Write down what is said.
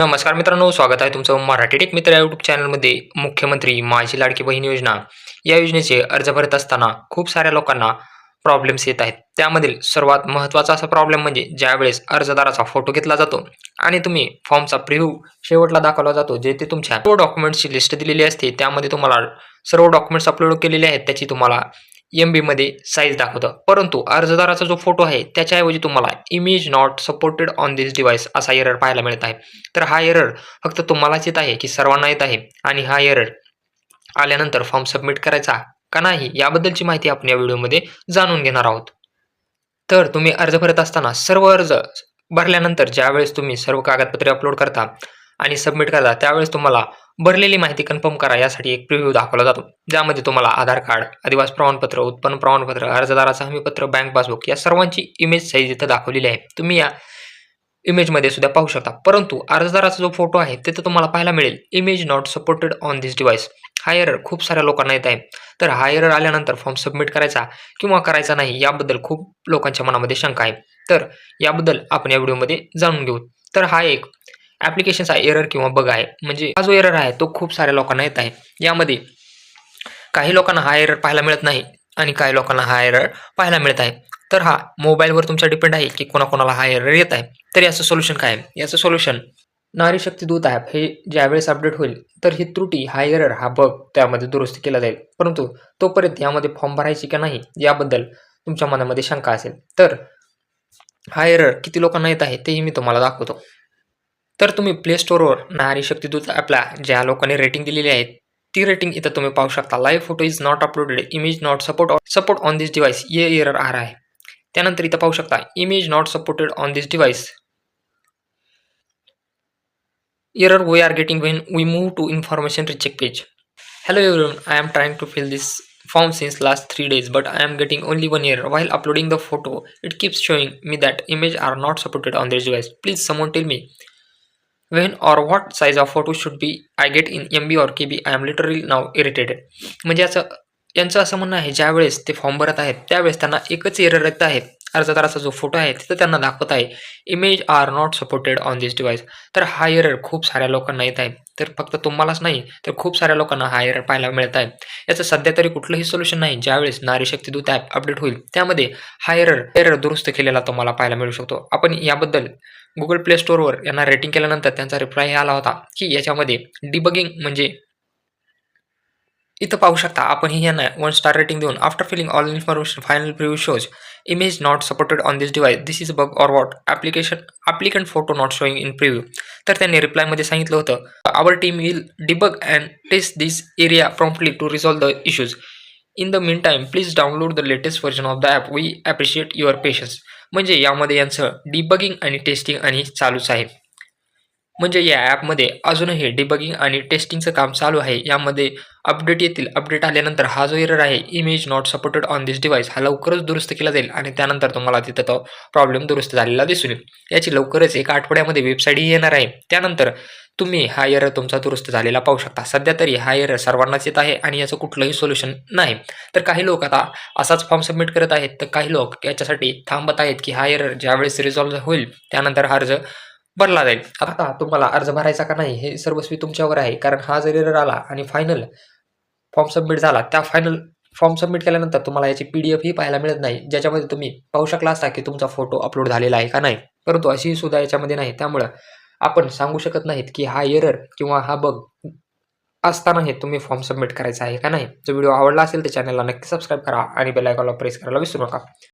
नमस्कार मित्रांनो स्वागत आहे तुमचं मराठी टेक मित्र या यूट्यूब चॅनलमध्ये मुख्यमंत्री माझी लाडकी बहीण योजना. या योजनेचे अर्ज भरत असताना खूप साऱ्या लोकांना प्रॉब्लेम्स येत आहेत. त्यामधील सर्वात महत्त्वाचा असा प्रॉब्लेम म्हणजे ज्यावेळेस अर्जदाराचा फोटो घेतला जातो आणि तुम्ही फॉर्मचा प्रिव्ह्यू शेवटला दाखवला जातो जे ते तुमच्या सर्व डॉक्युमेंट्सची लिस्ट दिलेली असते त्यामध्ये तुम्हाला सर्व डॉक्युमेंट्स अपलोड केलेले आहेत त्याची तुम्हाला एम बीमध्ये साईज दाखवतं. परंतु अर्जदाराचा जो फोटो आहे त्याच्याऐवजी तुम्हाला image not supported on this device असा एरर पाहायला मिळत आहे. तर हा एरर फक्त तुम्हालाच येत आहे की सर्वांना येत आहे आणि हा एरर आल्यानंतर फॉर्म सबमिट करायचा का नाही याबद्दलची माहिती आपण या व्हिडिओमध्ये जाणून घेणार आहोत. तर तुम्ही अर्ज भरत असताना सर्व अर्ज भरल्यानंतर ज्यावेळेस तुम्ही सर्व कागदपत्रे अपलोड करता आणि सबमिट करता त्यावेळेस तुम्हाला भरलेली माहिती कन्फर्म करा यासाठी एक प्रिव्ह्यू दाखवला जातो. ज्यामध्ये तुम्हाला आधार कार्ड अधिवास प्रमाणपत्र उत्पन्न प्रमाणपत्र अर्जदाराचं हमीपत्र बँक पासबुक या सर्वांची इमेज साईज इथं दाखवलेली आहे. तुम्ही या इमेजमध्ये सुद्धा पाहू शकता. परंतु अर्जदाराचा जो फोटो आहे तिथं तुम्हाला पाहायला मिळेल. Image not supported on this device हा एरर खूप साऱ्या लोकांना येत आहे. तर हा एरर आल्यानंतर फॉर्म सबमिट करायचा किंवा करायचा नाही याबद्दल खूप लोकांच्या मनामध्ये शंका आहे. तर याबद्दल आपण या व्हिडिओमध्ये जाणून घेऊ. तर हा एक ॲप्लिकेशनचा एरर किंवा बग आहे. म्हणजे हा जो एरर आहे तो खूप साऱ्या लोकांना येत आहे. यामध्ये काही लोकांना हा एरर पाहायला मिळत नाही आणि काही लोकांना हा एरर पाहायला मिळत आहे. तर हा मोबाईलवर तुमचा डिपेंड आहे की कोणाकोणाला हा एरर येत आहे. तर याचं सोल्युशन काय आहे? याचं सोल्युशन नारी शक्ती दूत ॲप हे ज्यावेळेस अपडेट होईल तर ही त्रुटी हा एरर हा बग त्यामध्ये दुरुस्त केला जाईल. परंतु तोपर्यंत यामध्ये फॉर्म भरायची का नाही याबद्दल तुमच्या मनामध्ये शंका असेल. तर हा एरर किती लोकांना येत आहे तेही मी तुम्हाला दाखवतो. तर तुम्ही प्ले स्टोअरवर नारी शक्तिदूत ॲपला ज्या लोकांनी रेटिंग दिलेली आहेत ती रेटिंग इथं तुम्ही पाहू शकता. Live photo is not uploaded image not support support on this device ये एरर आर आहे. त्यानंतर इथं पाहू शकता image not supported on this device error we are getting when we move to information recheck page hello everyone I am trying to fill this form since last three days but I am getting only one error while uploading the photo it keeps showing me that image are not supported on this device please someone tell me when or what size of photo should be I get in M B or K B I am literally now irritated म्हणजे असं यांचं असं म्हणणं आहे ज्यावेळेस ते form भरत आहेत त्यावेळेस त्यांना एकच एरर येत आहे. अर्जदाराचा जो फोटो आहे तिथं त्यांना दाखवत आहे image are not supported on this device तर हा एरर खूप साऱ्या लोकांना येत आहे. तर फक्त तुम्हालाच नाही तर खूप साऱ्या लोकांना हा एरर पाहायला मिळत आहे. याचं सध्या तरी कुठलंही सोल्युशन नाही ज्यावेळेस नारी शक्ती दूत ॲप अपडेट होईल त्यामध्ये हा एरर एरर दुरुस्त केलेला तुम्हाला पाहायला मिळू शकतो. आपण याबद्दल गुगल प्ले स्टोअरवर यांना रेटिंग केल्यानंतर त्यांचा रिप्लाय आला होता की याच्यामध्ये डिबगिंग म्हणजे इथं पाहू शकता आपण ही यांना वन स्टार रेटिंग देऊन after filling all information final preview shows image not supported on device. This this is bug or what application applicant photo not showing in preview. तर त्यांनी रिप्लायमध्ये सांगितलं होतं our team will debug and test this area promptly to resolve the issues in the mean time please download the latest version of the app we appreciate your patience म्हणजे यामध्ये यांचं debugging आणि testing आणि चालूच आहे. म्हणजे या ॲपमध्ये अजूनही डिबगिंग आणि टेस्टिंगचं काम चालू आहे. यामध्ये अपडेट येतील. अपडेट आल्यानंतर हा जो एरर आहे image not supported on this device हा लवकरच दुरुस्त केला जाईल आणि त्यानंतर तुम्हाला तिथं तो प्रॉब्लेम दुरुस्त झालेला दिसून येईल. याची लवकरच एका आठवड्यामध्ये वेबसाईटही येणार आहे. त्यानंतर तुम्ही हा एरर तुमचा दुरुस्त झालेला पाहू शकता. सध्या तरी हा एरर सर्वांनाच येत आहे आणि याचं कुठलंही सोल्युशन नाही. तर काही लोक आता असाच फॉर्म सबमिट करत आहेत. तर काही लोक याच्यासाठी थांबत आहेत की हा एरर ज्यावेळेस रिझॉल्व्ह होईल त्यानंतर हा अर्ज भरला जाईल. आता तुम्हाला अर्ज भरायचा का नाही हे सर्वस्वी तुमच्यावर आहे. कारण हा जर एरर आला आणि फायनल फॉर्म सबमिट झाला त्या फायनल फॉर्म सबमिट केल्यानंतर तुम्हाला याची पी डी एफ ही पाहायला मिळत नाही. ज्याच्यामध्ये तुम्ही पाहू शकला असता की तुमचा फोटो अपलोड झालेला आहे का नाही. परंतु अशी सुद्धा याच्यामध्ये नाही. त्यामुळं आपण सांगू शकत नाहीत की हा एरर किंवा हा बग असतानाही तुम्ही फॉर्म सबमिट करायचा आहे का नाही. जो व्हिडिओ आवडला असेल तर चॅनलला नक्की सबस्क्राईब करा आणि बेलायकॉनला प्रेस करायला विसरू नका.